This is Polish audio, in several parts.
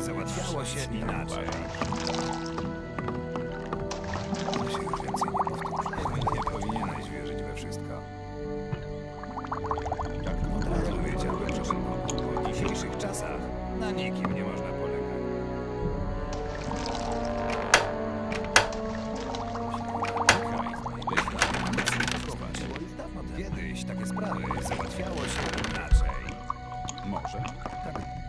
załatwiało się inaczej. To się już więcej nie powtórzy. Nie powinieneś wierzyć we wszystko. Wiedziałem, że w dzisiejszych czasach na nikim nie można polegać. Kiedyś takie sprawy załatwiało się inaczej. Może. Tak.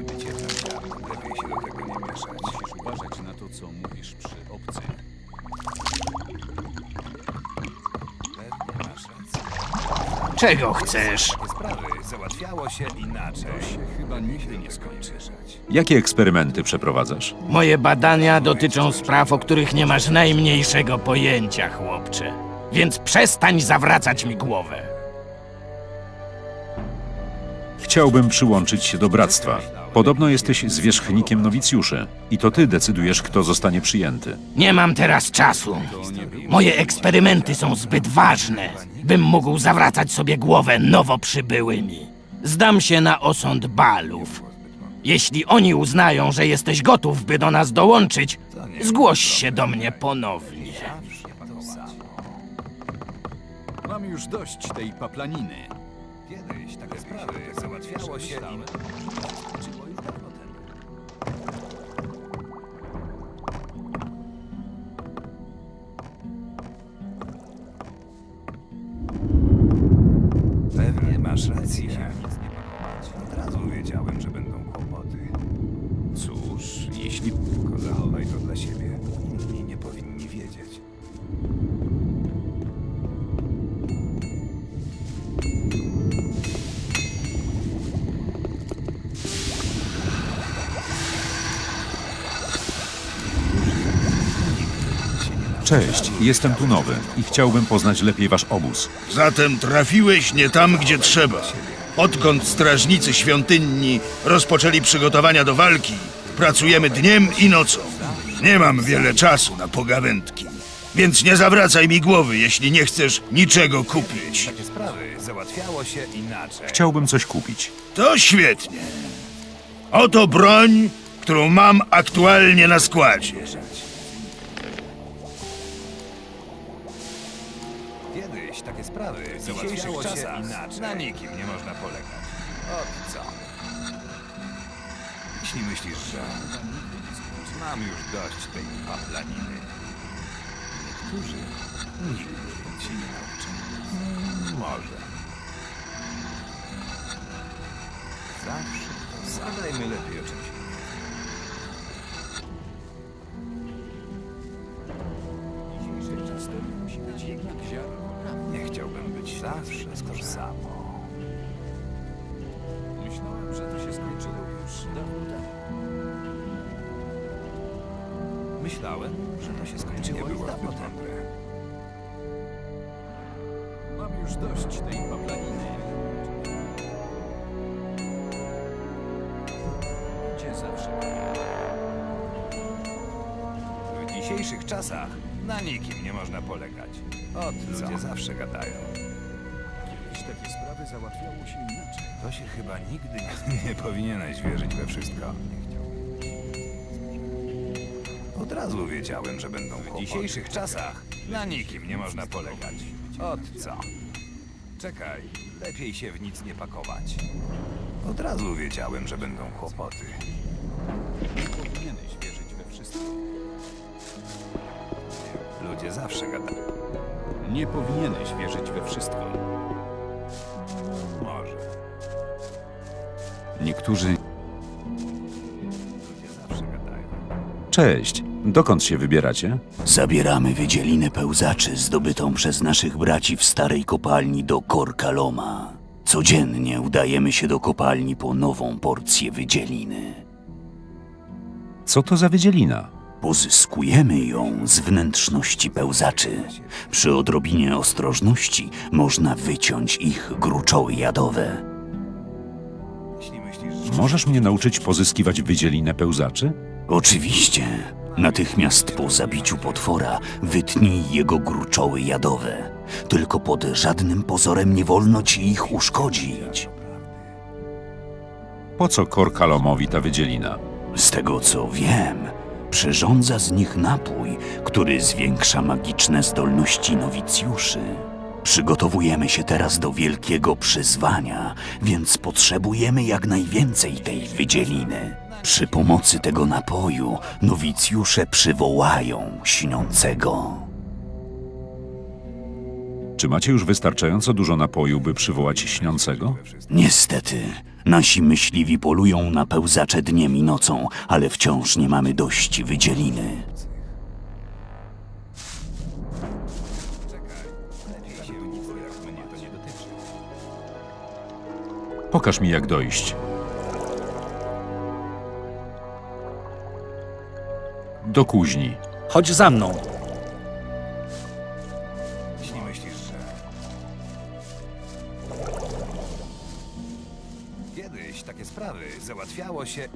Musi być jedna prawda. Lepiej się do tego nie mieszać. Musisz uważać na to, co mówisz przy obcych. Pewnie masz rację. Czego chcesz? Sprawy załatwiało się inaczej. To się chyba nigdy nie skończy. Jakie eksperymenty przeprowadzasz? Moje badania dotyczą spraw, o których nie masz najmniejszego pojęcia, chłopcze. Więc przestań zawracać mi głowę. Chciałbym przyłączyć się do bractwa. Podobno jesteś zwierzchnikiem nowicjuszy i to ty decydujesz, kto zostanie przyjęty. Nie mam teraz czasu. Moje eksperymenty są zbyt ważne, bym mógł zawracać sobie głowę nowo przybyłymi. Zdam się na osąd balów. Jeśli oni uznają, że jesteś gotów, by do nas dołączyć, zgłoś się do mnie ponownie. Mam już dość tej paplaniny. Kiedyś takie sprawy załatwiało się. Cześć, jestem tu nowy i chciałbym poznać lepiej wasz obóz. Zatem trafiłeś nie tam, gdzie trzeba. Odkąd strażnicy świątynni rozpoczęli przygotowania do walki, pracujemy dniem i nocą. Nie mam wiele czasu na pogawędki, więc nie zawracaj mi głowy, jeśli nie chcesz niczego kupić. Takie sprawy załatwiało się inaczej. Chciałbym coś kupić. To świetnie. Oto broń, którą mam aktualnie na składzie. Takie sprawy załatwiało się inaczej. Na nikim nie można polegać. Od co? Jeśli myślisz, że mam już dość tej paplaniny. Niektórzy nigdy ci nie nauczą. Mm, Może. Zawsze to Zadajmy lepiej o czymś. Zawsze to samo. myślałem, że to się skończyło już dawno temu. Myślałem, że to się skończyło nie było dawno temu. Mam już dość tej paplaniny. Gdzie zawsze W dzisiejszych czasach na nikim nie można polegać. Od ludzie zawsze gadają. Kiedyś takie sprawy załatwiało się inaczej. To się chyba nigdy nie, nie powinieneś wierzyć we wszystko. Od razu wiedziałem, że będą W dzisiejszych czasach na nikim nie można polegać. Od co? Czekaj, lepiej się w nic nie pakować. Od razu wiedziałem, że będą kłopoty. Nie powinieneś wierzyć we wszystko. Ludzie zawsze gadają. Nie powinieneś wierzyć we wszystko. Niektórzy. Cześć, dokąd się wybieracie? Zabieramy wydzielinę pełzaczy zdobytą przez naszych braci w starej kopalni do Korkaloma. Codziennie udajemy się do kopalni po nową porcję wydzieliny. Co to za wydzielina? Pozyskujemy ją z wnętrzności pełzaczy. Przy odrobinie ostrożności można wyciąć ich gruczoły jadowe. Możesz mnie nauczyć pozyskiwać wydzielinę pełzaczy? Oczywiście, Natychmiast po zabiciu potwora wytnij jego gruczoły jadowe. Tylko pod żadnym pozorem nie wolno ci ich uszkodzić. Po co Korkalomowi ta wydzielina? Z tego co wiem, przyrządza z nich napój, który zwiększa magiczne zdolności nowicjuszy. Przygotowujemy się teraz do wielkiego przyzwania, więc potrzebujemy jak najwięcej tej wydzieliny. Przy pomocy tego napoju nowicjusze przywołają śniącego. Czy macie już wystarczająco dużo napoju, by przywołać śniącego? Niestety, nasi myśliwi polują na pełzacze dniem i nocą, ale wciąż nie mamy dość wydzieliny. Pokaż mi, jak dojść. Do kuźni. Chodź za mną. Jeśli myślisz, że... Kiedyś takie sprawy załatwiało się...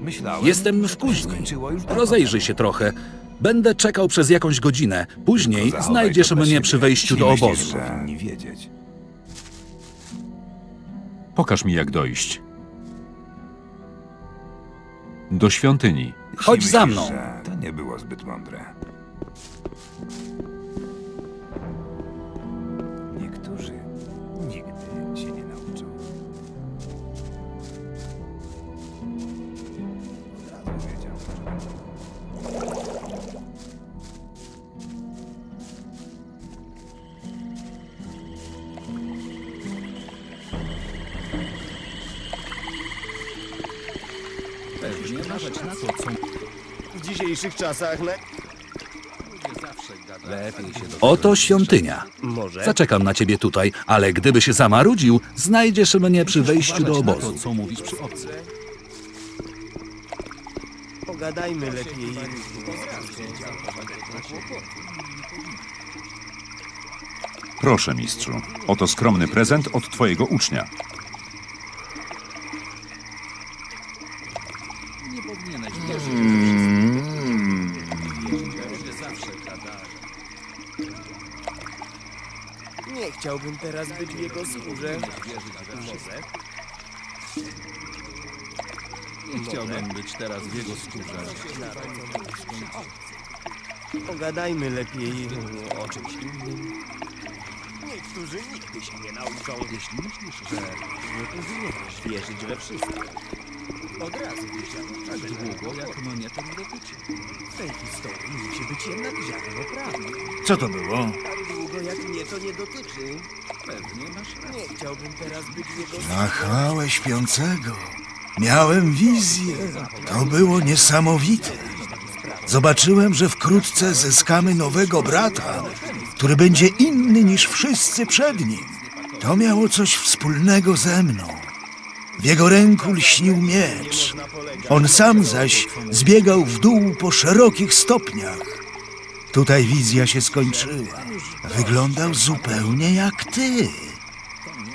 Myślałem, Jestem że w to kuźni. skończyło już dawno Rozejrzyj się trochę. Będę czekał przez jakąś godzinę. Później Zachowaj znajdziesz to dla mnie siebie. przy wejściu do myślisz, obozu. że powinni wiedzieć. Pokaż mi, jak dojść. Do świątyni. Chodź za myślisz, mną. że To nie było zbyt mądre. W dzisiejszych czasach le... Oto świątynia. Może? Zaczekam na ciebie tutaj, ale gdybyś zamarudził, znajdziesz mnie przy wejściu do obozu. Pogadajmy lepiej. Proszę, mistrzu. Oto skromny prezent od twojego ucznia. Chciałbym teraz być w jego skórze. Może? Nie chciałbym być teraz w jego skórze. Pogadajmy lepiej o czymś innym. Niektórzy nigdy się nie nauczą. Jeśli myślisz, że nie powinieneś wierzyć we wszystko. Od razu wiedziałem, tak długo jak mnie to nie dotyczy. W tej historii musi być jednak ziarno prawdy. Co to było? Tak długo jak mnie to nie dotyczy. Pewnie masz rację. Nie chciałbym teraz być w jego Na chwałę śpiącego. Miałem wizję. To było niesamowite. Zobaczyłem, że wkrótce zyskamy nowego brata, który będzie inny niż wszyscy przed nim. To miało coś wspólnego ze mną. W jego ręku lśnił miecz. On sam zaś zbiegał w dół po szerokich stopniach. Tutaj wizja się skończyła. Wyglądał zupełnie jak ty.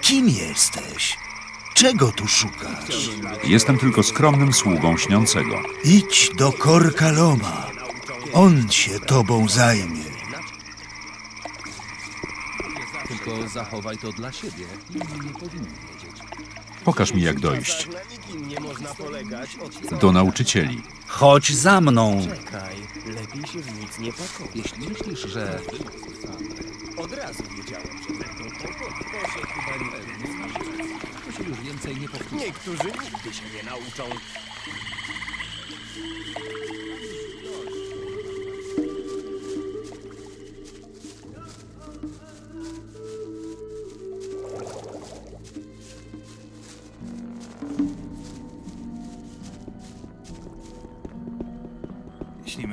Kim jesteś? Czego tu szukasz? Jestem tylko skromnym sługą śniącego. Idź do Korkaloma. On się tobą zajmie. Tylko zachowaj to dla siebie. Inni nie powinni. Pokaż mi, jak dojść. Do nauczycieli. Chodź za mną. Czekaj, lepiej się w nic nie pakować. Jeśli myślisz, że Od razu wiedziałem, że będą kłopoty. To się chyba nie to się już więcej nie powtórzy. Niektórzy nigdy się nie nauczą.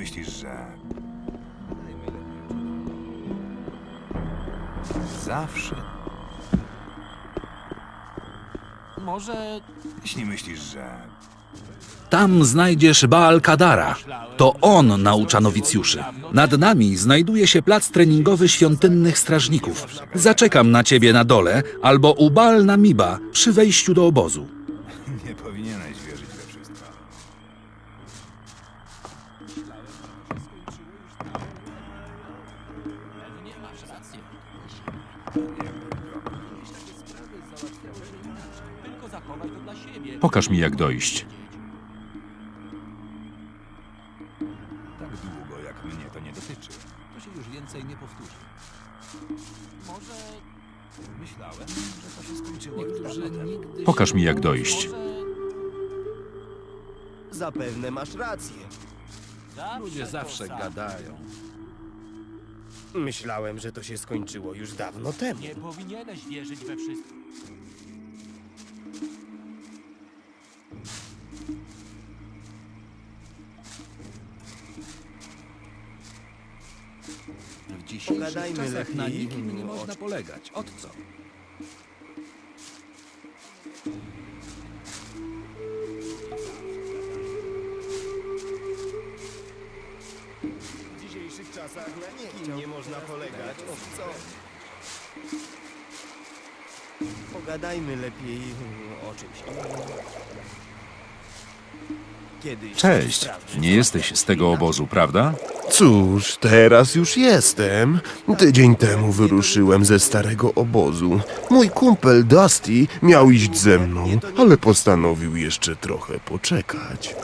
Jeśli myślisz, że... Zawsze... Może Jeśli myślisz, że... Tam znajdziesz Baal Kadara. To on naucza nowicjuszy. Nad nami znajduje się plac treningowy świątynnych strażników. Zaczekam na ciebie na dole albo u Baal Namiba przy wejściu do obozu. Nie powinieneś rację. Tylko zachowaj to dla siebie. Pokaż mi jak dojść. Tak długo, jak mnie to nie dotyczy. To się już więcej nie powtórzy. Może Myślałem, że to się skończyło już niektórzy dawno temu. nigdy Pokaż mi, jak dojść. Zapewne masz rację. Ludzie zawsze gadają. Myślałem, że to się skończyło już dawno temu. Nie powinieneś wierzyć we wszystko. W dzisiejszych Pogadajmy czasach lepiej na nikim nie można polegać. Od co? Czasach na nikim nie można polegać. O co? Pogadajmy lepiej o czymś. Kiedyś Cześć. sprawdzę, Nie jesteś z tego obozu, prawda? Cóż, teraz już jestem. Tydzień temu wyruszyłem ze starego obozu. Mój kumpel Dusty miał iść ze mną, ale postanowił jeszcze trochę poczekać.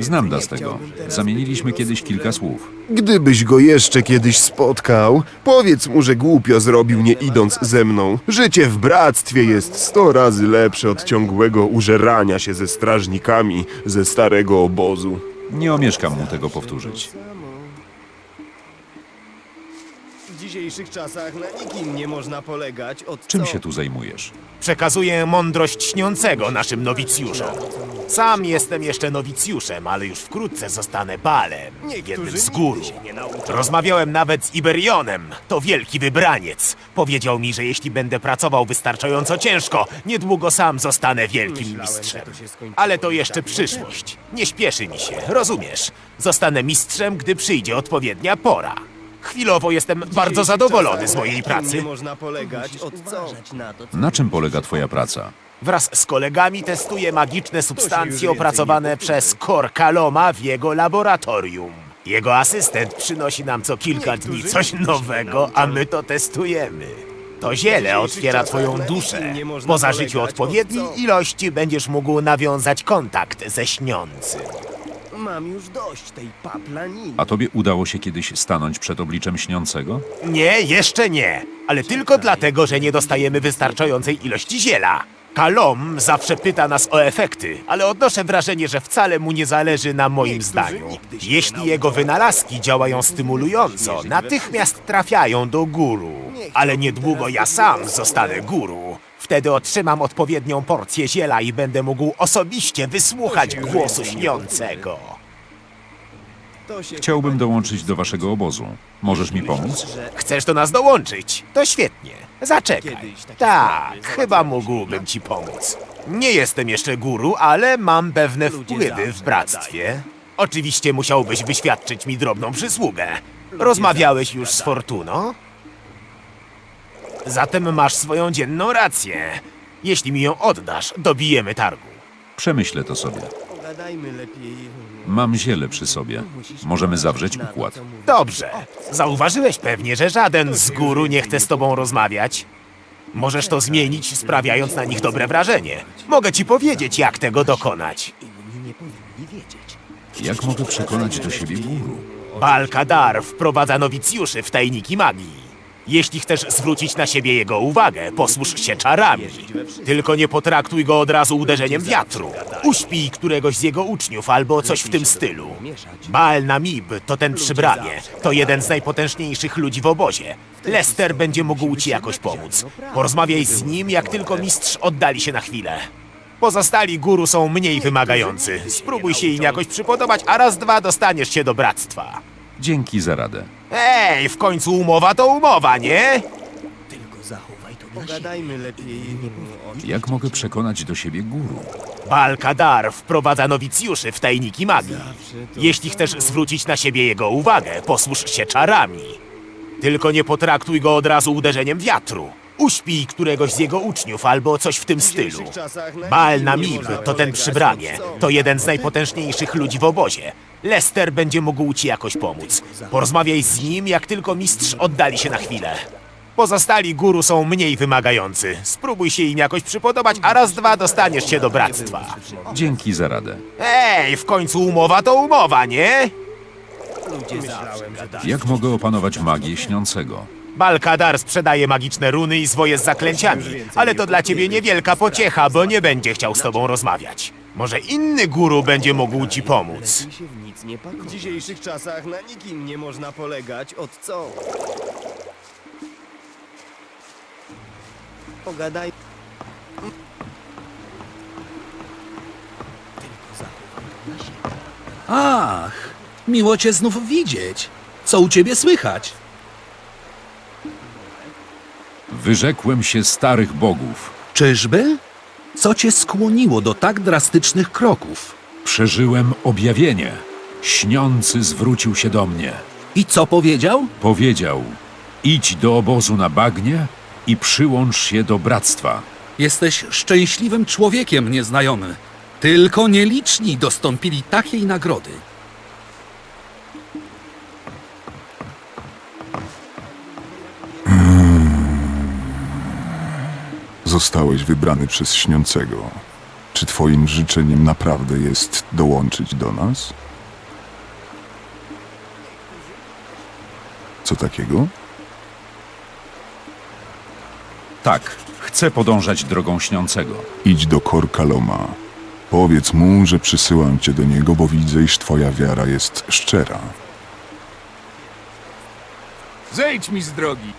Znam Dastego. Zamieniliśmy kiedyś kilka słów. Gdybyś go jeszcze kiedyś spotkał, powiedz mu, że głupio zrobił nie idąc ze mną. Życie w bractwie jest sto razy lepsze od ciągłego użerania się ze strażnikami ze starego obozu. Nie omieszkam mu tego powtórzyć. Dzisiejszych czasach na nikim nie można polegać. Od Czym co? się tu zajmujesz? Przekazuję mądrość śniącego naszym nowicjuszom. Sam jestem jeszcze nowicjuszem, ale już wkrótce zostanę balem, jednym z nauczą. Rozmawiałem nawet z Iberionem, to wielki wybraniec. Powiedział mi, że jeśli będę pracował wystarczająco ciężko, niedługo sam zostanę wielkim mistrzem. Ale to jeszcze dawno przyszłość. Nie śpieszy mi się, rozumiesz? Zostanę mistrzem, gdy przyjdzie odpowiednia pora. Chwilowo jestem bardzo zadowolony z mojej Nie pracy. można polegać. Od co? Na czym polega twoja praca? Wraz z kolegami testuję magiczne substancje opracowane przez Korkaloma w jego laboratorium. Jego asystent przynosi nam co kilka dni coś nowego, a my to testujemy. To ziele otwiera twoją duszę. Po zażyciu odpowiedniej ilości będziesz mógł nawiązać kontakt ze śniącym. Mam już dość tej paplaniny. A tobie udało się kiedyś stanąć przed obliczem śniącego? Nie, jeszcze nie. Ale tylko dlatego, że nie dostajemy wystarczającej ilości ziela. Kalom zawsze pyta nas o efekty, ale odnoszę wrażenie, że wcale mu nie zależy na moim zdaniu. Jeśli jego wynalazki działają stymulująco, natychmiast trafiają do guru. Ale niedługo ja sam zostanę guru. Wtedy otrzymam odpowiednią porcję ziela i będę mógł osobiście wysłuchać głosu śniącego. Chciałbym dołączyć do waszego obozu. Możesz mi pomóc? Chcesz do nas dołączyć? To świetnie. Zaczekaj. Tak, chyba mógłbym ci pomóc. Nie jestem jeszcze guru, ale mam pewne wpływy w bractwie. Oczywiście musiałbyś wyświadczyć mi drobną przysługę. Rozmawiałeś już z Fortuną? Zatem masz swoją dzienną rację. Jeśli mi ją oddasz, dobijemy targu. Przemyślę to sobie. Pogadajmy lepiej. Mam ziele przy sobie. Możemy zawrzeć układ. Dobrze. Zauważyłeś pewnie, że żaden z guru nie chce z tobą rozmawiać. Możesz to zmienić, sprawiając na nich dobre wrażenie. Mogę ci powiedzieć, jak tego dokonać. Inni nie powinni wiedzieć. Jak mogę przekonać do siebie guru? Balkadar wprowadza nowicjuszy w tajniki magii. Jeśli chcesz zwrócić na siebie jego uwagę, posłuż się czarami. Tylko nie potraktuj go od razu uderzeniem wiatru. Uśpij któregoś z jego uczniów albo coś w tym stylu. Baal Namib to ten przybranie. To jeden z najpotężniejszych ludzi w obozie. Lester będzie mógł ci jakoś pomóc. Porozmawiaj z nim, jak tylko mistrz oddali się na chwilę. Pozostali guru są mniej wymagający. Spróbuj się im jakoś przypodobać, a raz dwa dostaniesz się do bractwa. Dzięki za radę. Ej, w końcu umowa to umowa, nie? Tylko zachowaj to Pogadajmy lepiej. Jak mogę przekonać do siebie guru? Balkadar wprowadza nowicjuszy w tajniki magii. Jeśli chcesz zwrócić na siebie jego uwagę, posłuż się czarami. Tylko nie potraktuj go od razu uderzeniem wiatru. Uśpij któregoś z jego uczniów albo coś w tym stylu. Baal Namib to ten przy bramie. To jeden z najpotężniejszych ludzi w obozie. Lester będzie mógł ci jakoś pomóc. Porozmawiaj z nim, jak tylko mistrz oddali się na chwilę. Pozostali guru są mniej wymagający. Spróbuj się im jakoś przypodobać, a raz dwa dostaniesz się do bractwa. Dzięki za radę. Ej, w końcu umowa to umowa, nie? Jak mogę opanować magię śniącego? Balkadar sprzedaje magiczne runy i zwoje z zaklęciami, ale to dla ciebie niewielka pociecha, bo nie będzie chciał z tobą rozmawiać. Może inny guru będzie mógł ci pomóc. Mi się w nic nie pakować. W dzisiejszych czasach na nikim nie można polegać. Od co? Pogadaj. Ach, miło cię znów widzieć. Co u ciebie słychać? Wyrzekłem się starych bogów. Czyżby? Co cię skłoniło do tak drastycznych kroków? Przeżyłem objawienie. Śniący zwrócił się do mnie. I co powiedział? Powiedział: idź do obozu na bagnie i przyłącz się do bractwa. Jesteś szczęśliwym człowiekiem, nieznajomy. Tylko nieliczni dostąpili takiej nagrody. Zostałeś wybrany przez śniącego. Czy twoim życzeniem naprawdę jest dołączyć do nas? Co takiego? Tak, chcę podążać drogą śniącego. Idź do Korkaloma. Powiedz mu, że przysyłam cię do niego, bo widzę, iż twoja wiara jest szczera. Zejdź mi z drogi.